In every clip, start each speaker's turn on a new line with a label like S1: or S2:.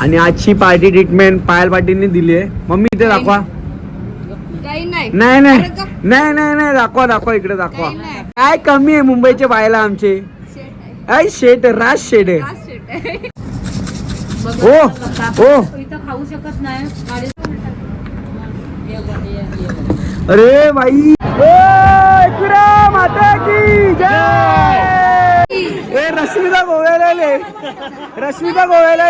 S1: आणि आजची party treatment पायल पाटीलने दिली आहे. मम्मी इथे दाखवा.
S2: काही नाही.
S1: नाही नाही. नाही नाही नाही. दाखवा दाखवा इकडे दाखवा. काय कमी आहे मुंबईच्या बायला आमचे. आय शेट राज शेट आहे. हो हो
S3: इथं खाऊ शकत नाही. गाडी
S1: अरे एकविरा माता की जय. ए रश्मिता गोव्याला आले. रश्मिता गोव्याला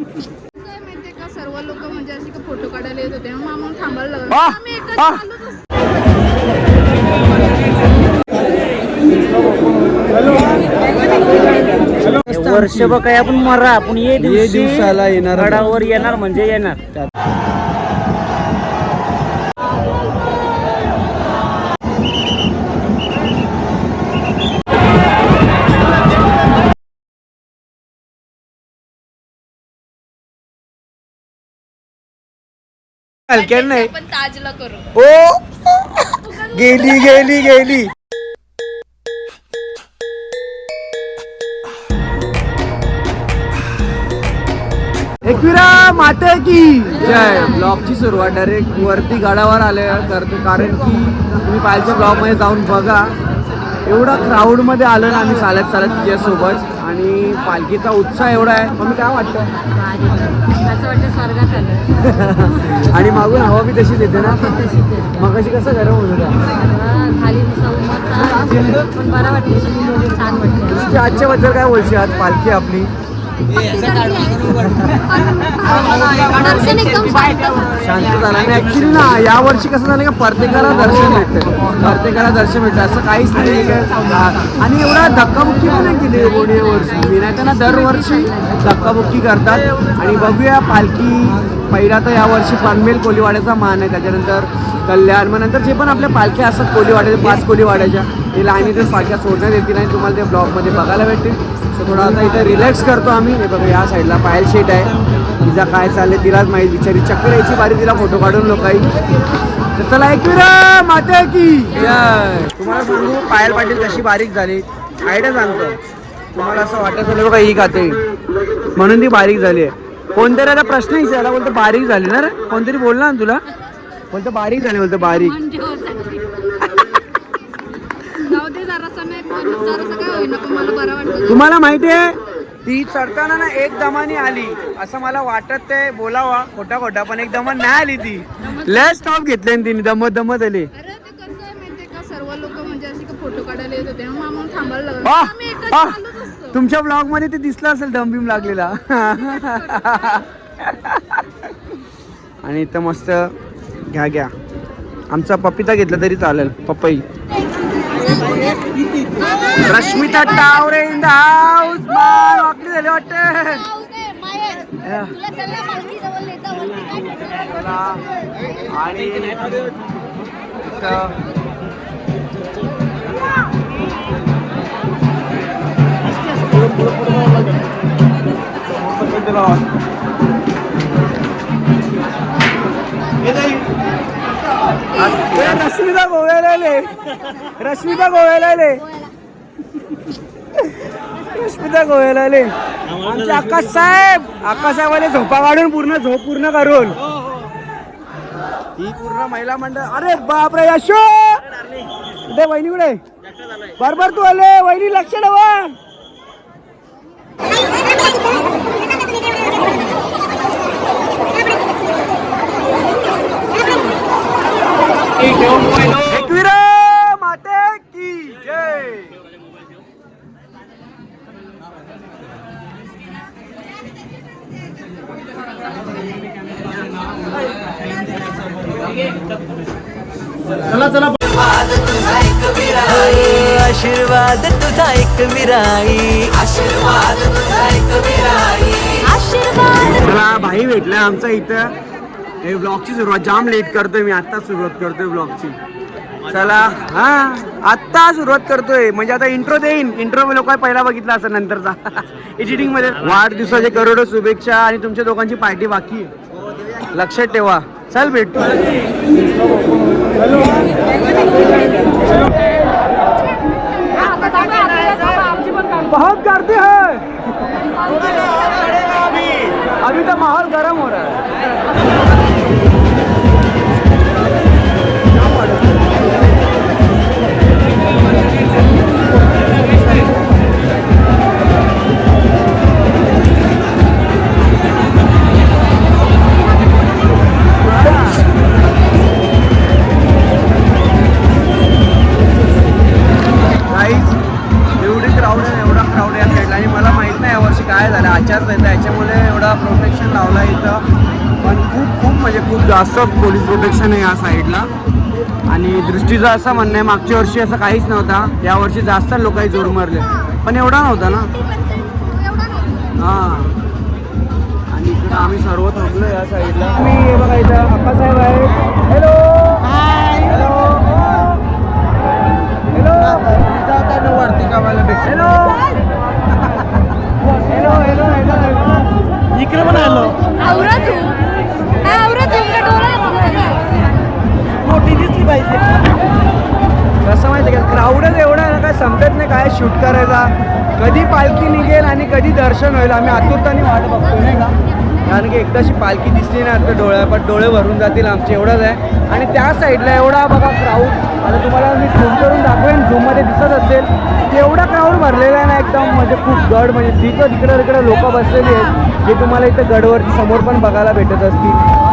S2: माहितीये का? सर्व लोक म्हणजे अशी का फोटो काढायला येत होते. मग आम्हाला थांबायला लागलं.
S1: आ,
S2: आम्ही एकच
S1: आ.
S2: चालूच असतो.
S4: वर्ष बघ काय आपण मरा आपण ये
S1: ये
S4: दिवशी
S1: दिवसाला येणार
S4: गडावर येणार म्हणजे येणार.
S1: हलक्यात नाही.
S2: आपण ताजला करू.
S1: ओ! गेली गेली गेली. एकविरा माते की. जय. ब्लॉगची सुरुवात डायरेक्ट वरती गडावर आले करतो कारण की तुम्ही पाहिजे ब्लॉगमध्ये जाऊन बघा. एवढा क्राऊडमध्ये आलो ना आम्ही चालत चालत तिच्यासोबत आणि पालखीचा उत्साह एवढा आहे. मग काय वाटतं
S3: असं वाटतं स्वर्गात आलं
S1: आणि मागून हवा बी तशीच येते ना?
S3: तशीच आहे.
S1: मग कशी कसं गरम होत होता?
S3: खाली पण बरा छान
S1: तुझ्या आजच्या बद्दल काय बोलशील आज? पालखी आपली?
S2: दर्शन एकदम शांत झालं.
S1: शांत झाला. आणि ऍक्च्युली ना या वर्षी कसं झालं का प्रत्येकाला दर्शन भेटतं प्रत्येकाला दर्शन भेटतं असं काहीच नाही आणि एवढा धक्काबुक्की पण नाही केली कोणी या वर्षी. विनायकांना दरवर्षी धक्काबुक्की करतात. आणि बघूया पालखी पहिला तर यावर्षी पनवेल कोलीवाड्याचा मान आहे. त्याच्यानंतर कल्याण. मग नंतर जे पण आपल्या पालख्या असतात कोलीवाड्याच्या पाच कोलीवाड्याच्या ते लाईनीतच पालख्या सोडण्यात येतील आणि तुम्हाला ते ब्लॉगमध्ये बघायला भेटतील. सो थोडा आता इथे रिलॅक्स करतो आम्ही. हे बघा या साईडला पायल शेट आहे. तिचा काय चाललंय तिलाच माहीत बिचारी चक्कर यायची बारी तिला फोटो काढून लोकाई तर चला एकविरा माते की. तुम्हाला सांगू पायल पाटील कशी बारीक झाली. आयडिया सांगतो तुम्हाला असं वाटत असेल बघा ही खाते. म्हणून ती बारीक झाली आहे. कोणतरी आता प्रश्न विचारला बोलतो बारीक झाली ना रे? कोणतरी बोलला ना तुला? बोलतो बारीक झाली बोलतो बारीक. तुम्हाला माहिती आहे ती चढताना ना एक दमानी आली. असं मला वाटत ते बोलावा खोटा खोटा पण एक दमन नाही आली ती. लय स्टॉप घेतले तिने दमत दमत आली.
S2: आहे म्हणजे
S1: तुमच्या ब्लॉगमध्ये ते दिसलं असेल दमबिम लागलेला. आणि इथं मस्त घ्या घ्या आमचा पपिता घेतला तरी चालेल पपई. Rashmita Taware in the house मान वाकडी झाली वाटते. आणि इथं ए, रश्मिता गोव्याला आले. रश्मिता गोव्याला आले. रश्मिता गोव्याला आले. आमचे आकाश साहेब आकाश साहेबाने झोपा काढून पूर्ण झोप पूर्ण करून. ही पूर्ण महिला मंडळ. अरे बापरे यशो! दे वहिनी कुठे बरोबर तू आले. वहिनी लक्ष ठेवा. माते की जय
S5: आशीर्वाद तुझा एक विराई आशीर्वाद तुझा एक विराई
S1: मला भाई भेटला आमचा इथं. हे ब्लॉगची सुरुवात जाम लेट करतोय मी आत्ता सुरुवात करतोय ब्लॉगची चला हा आत्ता सुरुवात करतोय. म्हणजे आता इंट्रो देईन. इंट्रो लोक पहिला बघितला असं नंतरचा. एडिटिंगमध्ये. वाढदिवसाचे करोडो शुभेच्छा आणि तुमच्या दोघांची पार्टी बाकी आहे. लक्षात ठेवा. चल भेटू. बहुत गर्दी है. हो जास्त पोलीस प्रोटेक्शन आहे या साईडला आणि दृष्टीचं असं म्हणणं आहे मागच्या वर्षी असं काहीच नव्हता. या वर्षी जास्त लोकांनी जोर मारले. पण एवढा नव्हता ना.
S2: एवढा नव्हता
S1: हां. आणि इकडं आम्ही सर्व थांबलो या साईडला मी हे बघा इथं अप्पासाहेब आहे हॅलो हॅलो हॅलो वरती कामाला भेट हॅलो हॅलो हॅलो हॅलो इकडे पण आलो.
S2: आवरा
S1: समजत नाही काय शूट करायचा? कधी पालखी निघेल आणि कधी दर्शन होईल? आम्ही आतुरताने वाट बघतो नाही का? कारण की एकदाशी पालखी दिसली ना आता डोळ्या पण डोळे भरून जातील आमचे एवढंच आहे. आणि त्या साईडला एवढा बघा क्राऊड आता तुम्हाला मी झूम करून दाखवेन झूममध्ये दिसत असेल. एवढा क्राऊड भरलेला आहे ना एकदम म्हणजे खूप गड म्हणजे जिथं तिकडं तिकडं लोकं बसलेली आहेत जे तुम्हाला इथं गडवरती समोर पण बघायला भेटत असतील.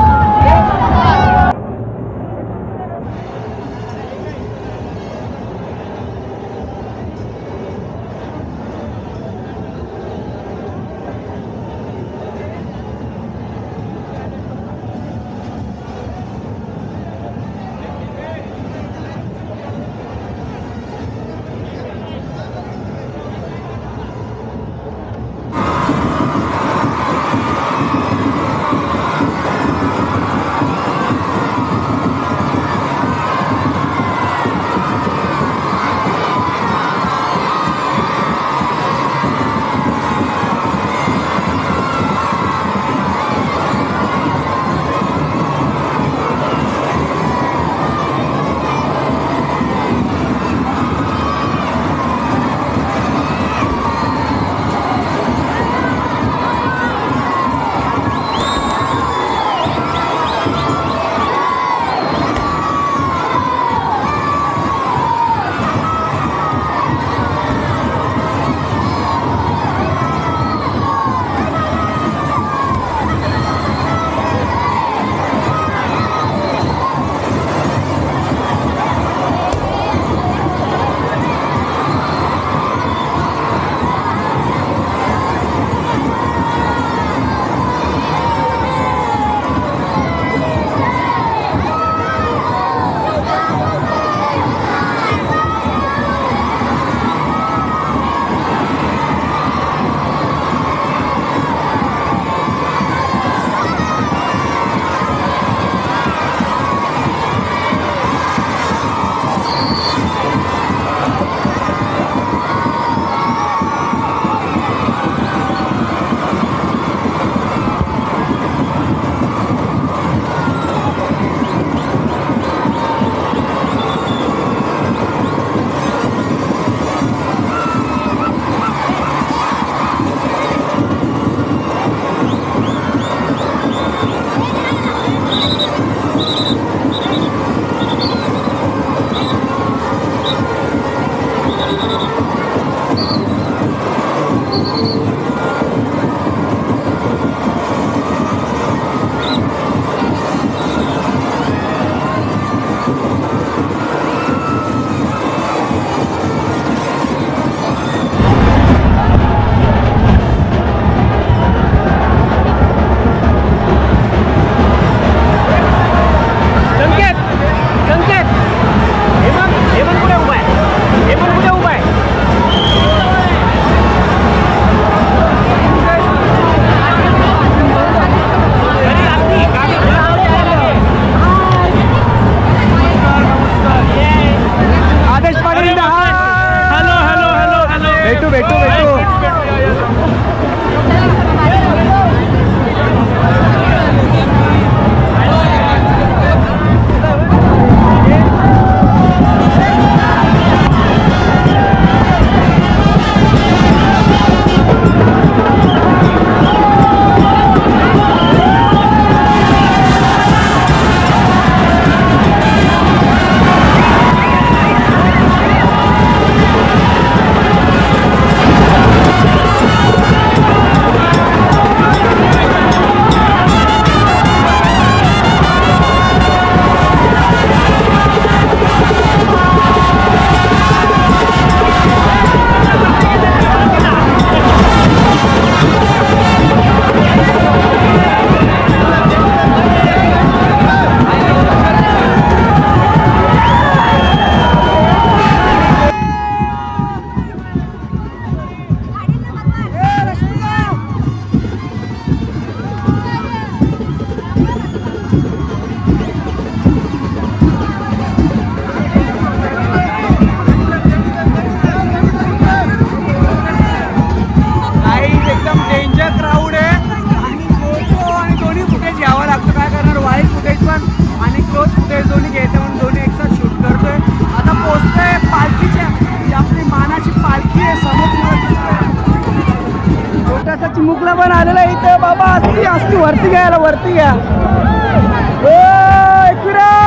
S1: असती असती वरती घ्यायला वरती घ्या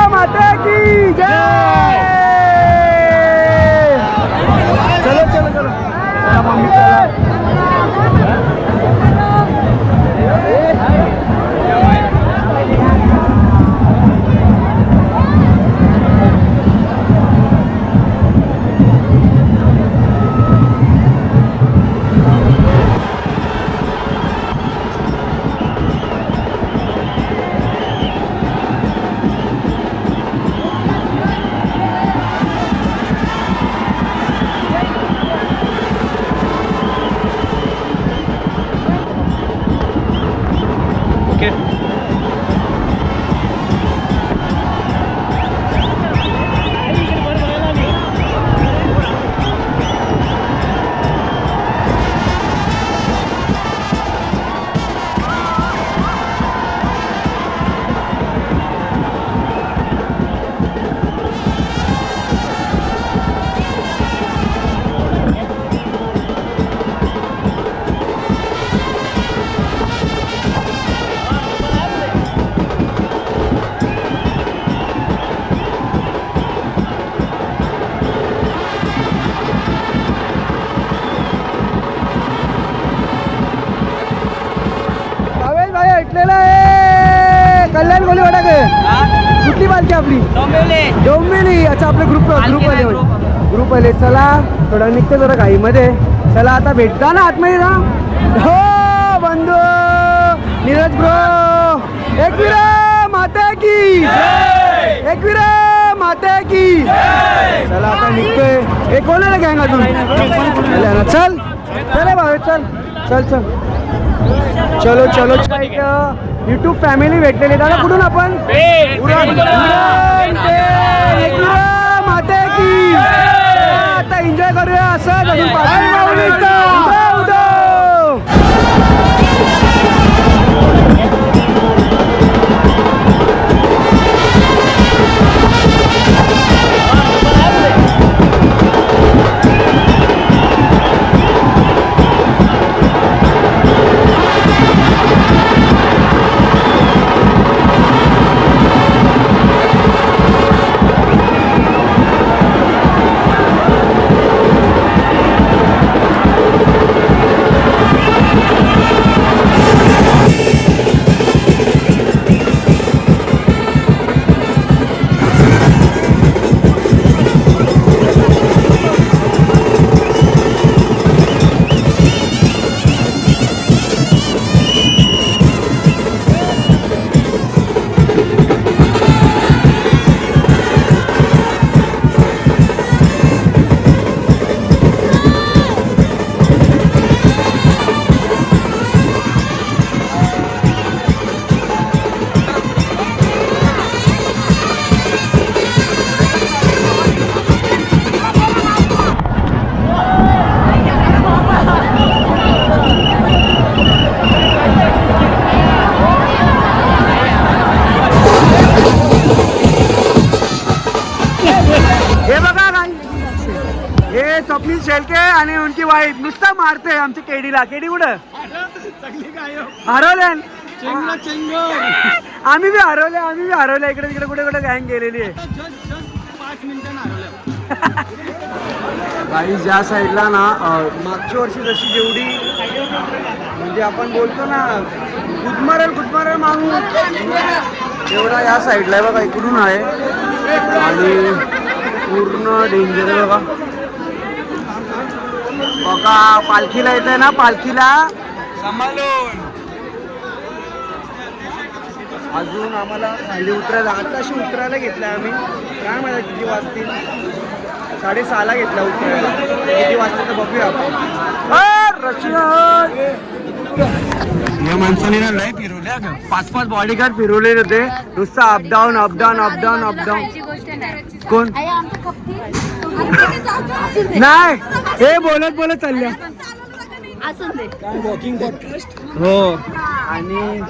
S1: माता की जय! ऐकलेलं आहे. कल्याण कोली वाटा कुठली पालखी आपली? डोंबिवली. अच्छा आपले ग्रुप ग्रुप आले ग्रुप आले. चला थोडा निघते जरा घाईमध्ये चला आता भेटता ना आतमध्ये जा. हो बंधू. नीरज ब्रो. एकविरा माता की. एकविरा माता की. चला आता निघतोय. हे कोणाला गँग अजून? चला ना, चल चल भावे चल. चल चल. चलो चलो युट्यूब फॅमिली भेटलेली दादा कुठून आपण? आता एन्जॉय करूया. असं शेळके आणि उनकी वाईफ नुसतं मारते आमच्या केडीला. केडी कुठं? हरवल्या आम्ही बी हरवले आम्ही बी हरवले इकडे तिकडे कुठे कुठे गँग गेलेली आहे. ज्या साईडला ना मागच्या वर्षी जशी जेवढी म्हणजे आपण बोलतो ना गुदमारेल गुदमारेल मागू एवढा या साईडला आहे बघा इकडून आहे. आणि पूर्ण डेंजर आहे बघा. बघा पालखीला येत आहे ना पालखीला. सांभाळून. अजून आम्हाला खाली उतरायला आताशी उतरायला घेतलं आम्ही. काय मला किती वाजतील? साडेसहाला घेतला उतरायला. किती वाजता तर बघूया आपण. या माणसाने ना लय फिरवल्या. पाच पाच बॉडीगार्ड फिरवले होते. नुसतं अपडाऊन अपडाऊन अपडाऊन अपडाऊन कोण? नाही हे बोलत बोलत चालल्या हो. आणि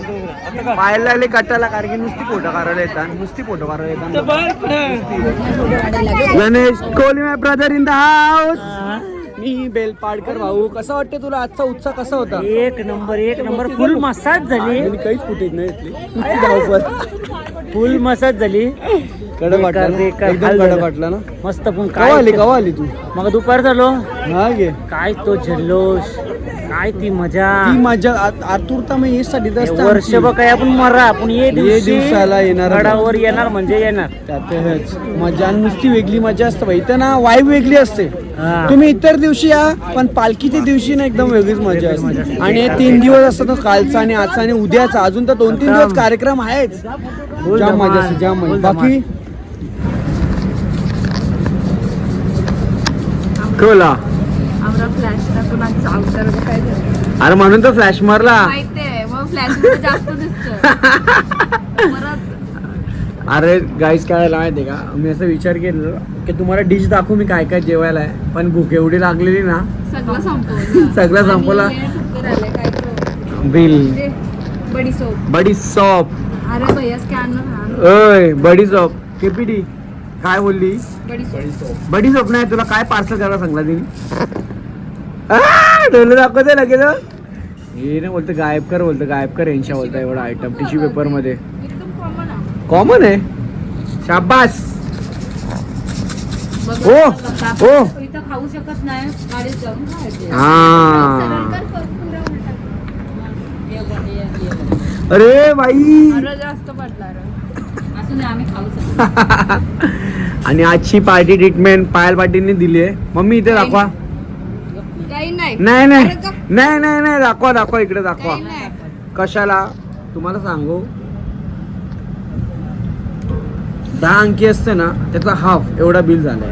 S1: पाहायला लागले कट्टाला कारण की नुसती फोटो काढायला येतात नुसती फोटो काढायला येतात Ganesh Kohli my brother in the house. मी बेलपाडकर भाऊ. कसं वाटतं तुला? आजचा उत्साह कसा होता?
S4: एक नंबर एक नंबर. फुल मसाज झाली.
S1: मी काहीच कुठे नाही धावपळ.
S4: फुल मसाज झाली.
S1: कडक वाटला ना?
S4: बेकार.
S1: एकदम
S4: हाल
S1: कडक
S4: झालं.
S1: वाटला ना?
S4: मस्त पण
S1: कवा आली
S4: काय
S1: आली तू?
S4: मग दुपार झालो.
S1: हा
S4: काय तो जल्लोष काय ती मजा.
S1: ती माझ्या आत- आतुरता मग यासाठी असते
S4: वर्ष
S1: आमची.
S4: काय आपण मरा आपण ये
S1: ये
S4: दिवशी
S1: दिवसाला येणार.
S4: गडावर येणार म्हणजे येणार.
S1: त्यात हेच. मजा आणि नुसती वेगळी मजा असते बाई. इथं ना वाईब वेगळी असते.
S4: हा.
S1: तुम्ही इतर दिवशी या पण पालखीच्या दिवशी ना एकदम वेगळीच मजा असते. आणि हे तीन दिवस असतात ना, कालचा आणि आजचा आणि उद्याचा. अजून तर दोन तीन दिवस कार्यक्रम आहेच. जाम मजा
S4: धमाल,
S1: असते जाम मजा. बाकी? कोला
S2: आम्हाला फ्लॅश टाकून आज अवतार काय झालं?
S1: अरे म्हणून तर फ्लॅश मारला.
S2: माहितीये मग फ्लॅशमध्ये जास्त दिसत परत.
S1: अरे गाईस काय झालं माहिती का? मी असं विचार केलं की तुम्हाला डिश दाखवू मी काय काय जेवायला आहे. पण भूक एवढी लागलेली ना.
S2: सगळं संपवलं.
S1: सगळं संपवलं.
S2: आणि वेळ ठुकर आलाय, काय करू?
S1: बिल.
S2: बडी सोप अरे
S1: ओय बडी सॉप केपीडी काय बोलली?
S2: बडी सॉप
S1: नाही तुला काय पार्सल करायला सांगला तिने? डोलं दाखवते लगेच हे. ना बोलतं गायब कर बोलतं गायब कर यांच्या बोलतं एवढा आयटम टिश्यू पेपरमध्ये
S2: एकदम कॉमन आहे.
S1: कॉमन आहे? शाबास!
S3: खाऊ शकत नाही
S1: हा.
S2: पुऱ्या उलटा.
S1: अरे बाई! आणि आजची पार्टी ट्रीटमेंट पायल पाटीलने दिली आहे. मम्मी इथे दाखवा.
S2: काही नाही.
S1: नाही नाही. नाही नाही नाही. दाखवा दाखवा. इकडे दाखवा. कशाला? तुम्हाला सांगू. दहा अंकी असते ना त्याचा हाफ एवढा बिल झालाय.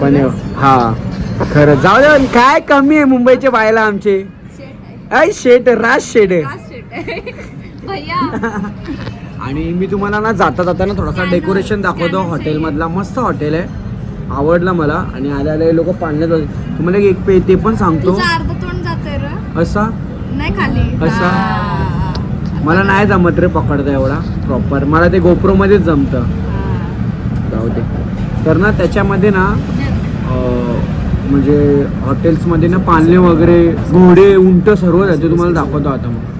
S1: पण हा. खरं. जाऊ दे काय कमी आहे मुंबईच्या बायला आमचे? ऐ शेट राज शेट आणि मी तुम्हाला ना जाता जाताना थोडासा डेकोरेशन दाखवतो हॉटेल मधला. मस्त हॉटेल आहे. आवडला मला आणि आल्या आल्या लोक पाण्यात होते. तुम्हाला एक पे ते पण सांगतो.
S2: तुझं अर्ध तोंड जाते रे.
S1: असा?
S2: नाही खाली.
S1: असा?
S2: हा.
S1: मला नाही जमत रे पकडता एवढा प्रॉपर मला ते गोप्रो मध्येच जमतं.
S2: हा.
S1: जाऊ दे. तर ना त्याच्यामध्ये ना अं, म्हणजे हॉटेल्समध्ये ना पालणे वगैरे घोडे उंट सर्व जाते. तुम्हाला दाखवतो आता मग.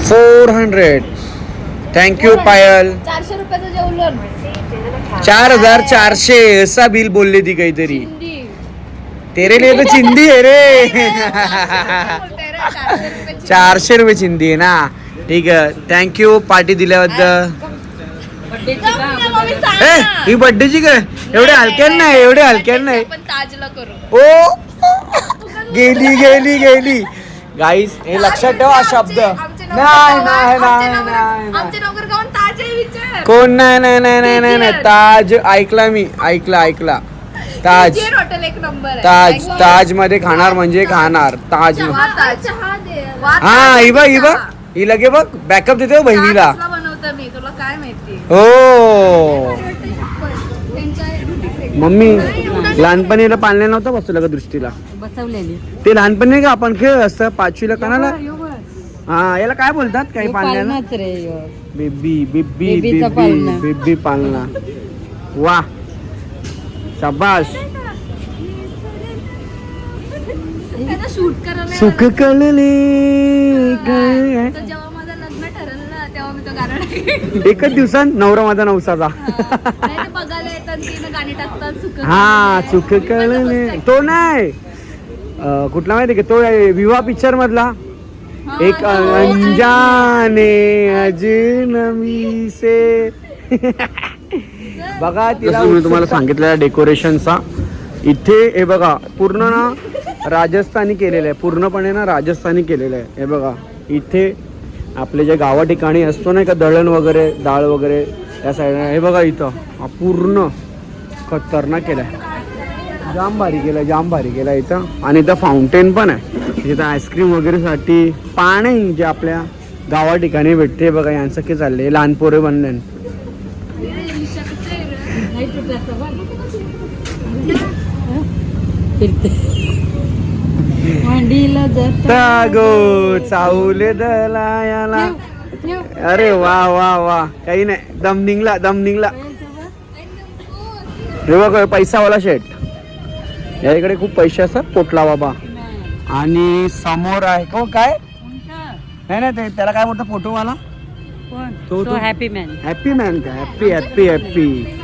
S1: Four hundred. Thank you Payal.
S2: चारशे रुपयाचं जेवलं
S1: चार हजार चारशे असा बिल बोलली ती काहीतरी. तेरे लिए तो चिंदी आहे रे.
S2: चारशे
S1: रुपये चिंदी आहे ना. ठीक आहे थँक्यू पार्टी दिल्याबद्दल. ए
S2: ना.
S1: ही बर्थडेची काय एवढे हलक्यान नाही एवढे हलक्यान नाही. ओ. गेली गेली गेली. गाईस हे लक्षात ठेवा हा शब्द. नाही नाही नाही नाही कोण? नाही नाही नाही नाही नाही नाही. ताज ऐकला मी. ऐकला ऐकला. ताज.
S2: हॉटेल एक नंबर आहे.
S1: ताज ताजमध्ये खाणार म्हणजे खाणार. ताज.
S2: वा
S1: हा ही बघ ही बघ. ही लगे बघ. बॅकअप देते हो बहिणीला.
S2: चहा कसला बनवतो मी? तुला काय माहिती?
S1: हो. मम्मी लहानपणी याला पाळण्या नव्हता बसवलं का दृष्टीला?
S3: बसवलेली.
S1: ते लहानपणी नाही का आपण खेळ असतं पाचवीला कणाला? हा याला काय बोलतात? काही पाळण्याला?
S3: पालनाच रे ह्यो.
S1: बेबी बेबी
S3: बेबीचा
S1: बेबी
S3: पाळणा.
S1: बेबी पालना. वा. शाबाश
S2: त्यांना शूट करायला
S1: सुख कळले काय?
S2: तर जेव्हा माझं लग्न ठरलं ना तेव्हा मी तो गाणं नाही
S1: एकच दिवसात नवरा माझा नवसाचा
S2: ते बघायला येतात तिनं गाणी टाकतात सुख
S1: हा सुख कळले. तो नाही. अं, कुठला माहिती का? तो आहे, विवाह पिक्चर मधला. एक अंजाने अजनबी से. बघा तिला मी तुम्हाला सांगितलेला डेकोरेशनचा इथे हे बघा पूर्ण ना राजस्थानी केलेलं आहे. पूर्णपणे ना राजस्थानी केलेलं आहे. हे बघा इथे आपले जे गावा ठिकाणी असतो नाही का दळण वगैरे डाळ वगैरे त्या साईडला. हे बघा इथं पूर्ण खतरनाक केलाय. जाम भारी केलं जाम भारी केलं इथं. आणि इथं फाउंटेन पण आहे. इथं आईस्क्रीम वगैरेसाठी पाणी जे आपल्या गावा ठिकाणी भेटते. बघा यांचं की चाललंय. लहान पोरे बनले गो चावले दलायाला. अरे वा वा वा. काही नाही. दम निघला दम निघला. हे बघ पैसावाला शेट. या इकडे खूप पैसे असतात पोटला बाबा. आणि समोर आहे हो काय? नाही नाही ते त्याला काय बोलतं फोटोवाला? तो-
S3: हॅपी मॅन
S1: हॅपी मॅन का? Happy happy happy